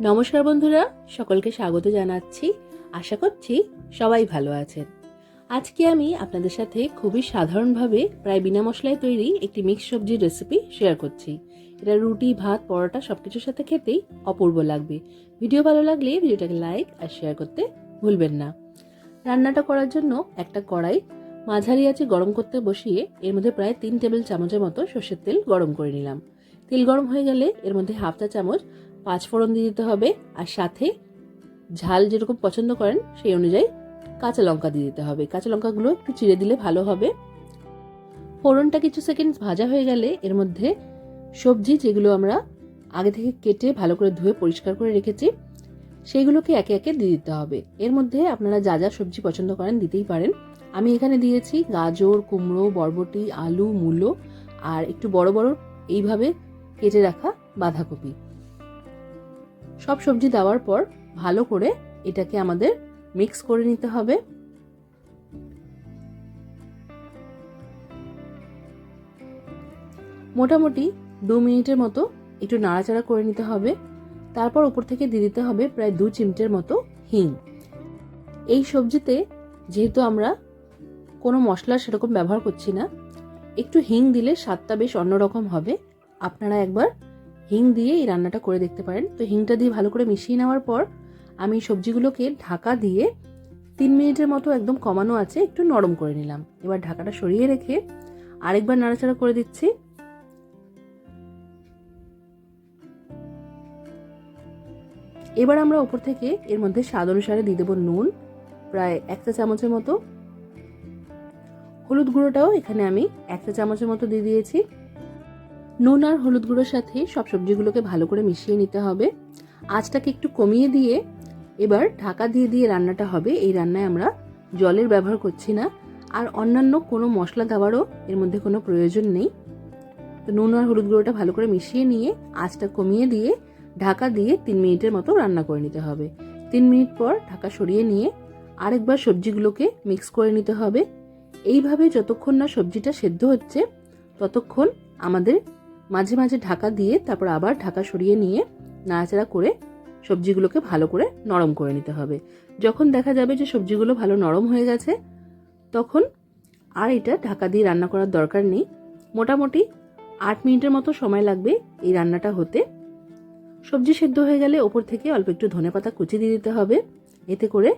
নমস্কার বন্ধুরা, সকলকে স্বাগত জানাচ্ছি। আশা করছি সবাই ভালো আছেন। আজকে আমি আপনাদের সাথে খুবই সাধারণভাবে প্রায় বিনা মশলায় তৈরি একটি মিক্স সবজির রেসিপি শেয়ার করছি। এটা রুটি, ভাত, পরোটা সব কিছুর সাথে খেতেই অপূর্ব লাগবে। ভিডিও ভালো লাগলে ভিডিওটাকে লাইক আর শেয়ার করতে ভুলবেন না। রান্নাটা করার জন্য একটা কড়াই, মাঝারি আছে গরম করতে বসিয়ে এর মধ্যে প্রায় তিন টেবিল চামচের মতো সর্ষের তেল গরম করে নিলাম। তেল গরম হয়ে গেলে এর মধ্যে হাফ চা চামচ পাঁচ ফোড়ন দিয়ে দিতে হবে আর সাথে ঝাল যেরকম পছন্দ করেন সেই অনুযায়ী কাঁচা লঙ্কা দিয়ে দিতে হবে। কাঁচা লঙ্কাগুলো একটু চিড়ে দিলে ভালো হবে। ফোড়নটা কিছু সেকেন্ড ভাজা হয়ে গেলে এর মধ্যে সবজি যেগুলো আমরা আগে থেকে কেটে ভালো করে ধুয়ে পরিষ্কার করে রেখেছি, সেইগুলোকে একে একে দিয়ে দিতে হবে। এর মধ্যে আপনারা যা যা সবজি পছন্দ করেন দিতেই পারেন। আমি এখানে দিয়েছি গাজর, কুমড়ো, বরবটি, আলু, মূলো আর একটু বড় বড় এইভাবে কেটে রাখা বাঁধাকপি। সব সবজি দেওয়ার পর ভালো করে এটাকে আমাদের মিক্স করে নিতে হবে। মোটামুটি দু মিনিটের মতো একটু নাড়াচাড়া করে নিতে হবে। তারপর উপর থেকে দিয়ে দিতে হবে প্রায় দু চিমটের মতো হিং। এই সবজিতে যেহেতু আমরা কোনো মশলা সেরকম ব্যবহার করছি না, একটু হিং দিলে স্বাদটা বেশ অন্যরকম হবে। আপনারা একবার হিং দিয়ে এই রান্নাটা করে দেখতে পারেন। তো হিংটা দিয়ে ভালো করে মিশিয়ে নেওয়ার পর আমি সবজিগুলোকে ঢাকা দিয়ে তিন মিনিটের মতো একদম কমানো আছে, একটু নরম করে নিলাম। এবার ঢাকাটা সরিয়ে রেখে আরেকবার নাড়াচাড়া করে দিচ্ছি। এবার আমরা উপর থেকে এর মধ্যে স্বাদ অনুসারে দিয়ে দেবো নুন, প্রায় একটা চামচের মতো। হলুদ গুঁড়োটাও এখানে আমি একটা চামচের মতো দিয়ে দিয়েছি। নুন আর হলুদ গুঁড়োর সাথে সব সবজিগুলোকে ভালো করে মিশিয়ে নিতে হবে। আঁচটাকে একটু কমিয়ে দিয়ে এবার ঢাকা দিয়ে দিয়ে রান্নাটা হবে। এই রান্নায় আমরা জলের ব্যবহার করছি না। আর অন্যান্য কোনো মশলা দেওয়ারও এর মধ্যে কোনো প্রয়োজন নেই। তো নুন আর হলুদ গুঁড়োটা ভালো করে মিশিয়ে নিয়ে আঁচটা কমিয়ে দিয়ে ঢাকা দিয়ে তিন মিনিটের মতো রান্না করে নিতে হবে। তিন মিনিট পর ঢাকা সরিয়ে নিয়ে আরেকবার সবজিগুলোকে মিক্স করে নিতে হবে। এইভাবে যতক্ষণ না সবজিটা সেদ্ধ হচ্ছে, ততক্ষণ আমাদের মাঝে মাঝে ঢাকা দিয়ে তারপর আবার ঢাকা সরিয়ে নিয়ে নাড়াচাড়া করে সবজিগুলোকে ভালো করে নরম করে নিতে হবে। যখন দেখা যাবে যে সবজিগুলো ভালো নরম হয়ে গেছে, তখন আর এটা ঢাকা দিয়ে রান্না করার দরকার নেই। মোটামুটি আট মিনিটের মতো সময় লাগবে এই রান্নাটা হতে। সবজি সেদ্ধ হয়ে গেলে ওপর থেকে অল্প একটু ধনে পাতা কুচি দিয়ে দিতে হবে। এতে করে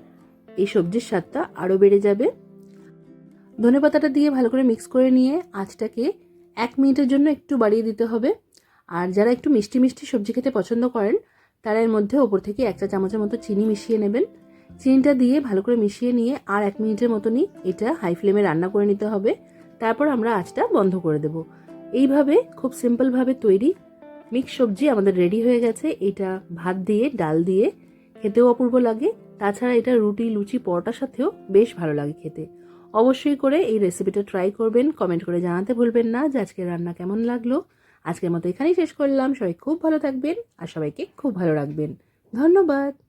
এই সবজির স্বাদটা আরও বেড়ে যাবে। ধনে পাতাটা দিয়ে ভালো করে মিক্স করে নিয়ে আঁচটাকে এক মিনিটের জন্য একটু বাড়িয়ে দিতে হবে। আর যারা একটু মিষ্টি মিষ্টি সবজি খেতে পছন্দ করেন, তারা এর মধ্যে ওপর থেকে একটা চামচের মতো চিনি মিশিয়ে নেবেন। চিনিটা দিয়ে ভালো করে মিশিয়ে নিয়ে আর এক মিনিটের মতনই এটা হাই ফ্লেমে রান্না করে নিতে হবে। তারপর আমরা আঁচটা বন্ধ করে দেব। এইভাবে খুব সিম্পলভাবে তৈরি মিক্স সবজি আমাদের রেডি হয়ে গেছে। এটা ভাত দিয়ে, ডাল দিয়ে, খেতেও অপূর্ব লাগে। তাছাড়া এটা রুটি, লুচি, পরোটার সাথেও বেশ ভালো লাগে খেতে। অবশ্যই করে এই রেসিপিটা ট্রাই করবেন কমেন্ট করে জানাতে ভুলবেন না। যে আজকের রান্না কেমন লাগল, আজকের মতো এখানেই শেষ করলাম। সবাই খুব ভালো থাকবেন আর সবাইকে খুব ভালো রাখবেন। ধন্যবাদ।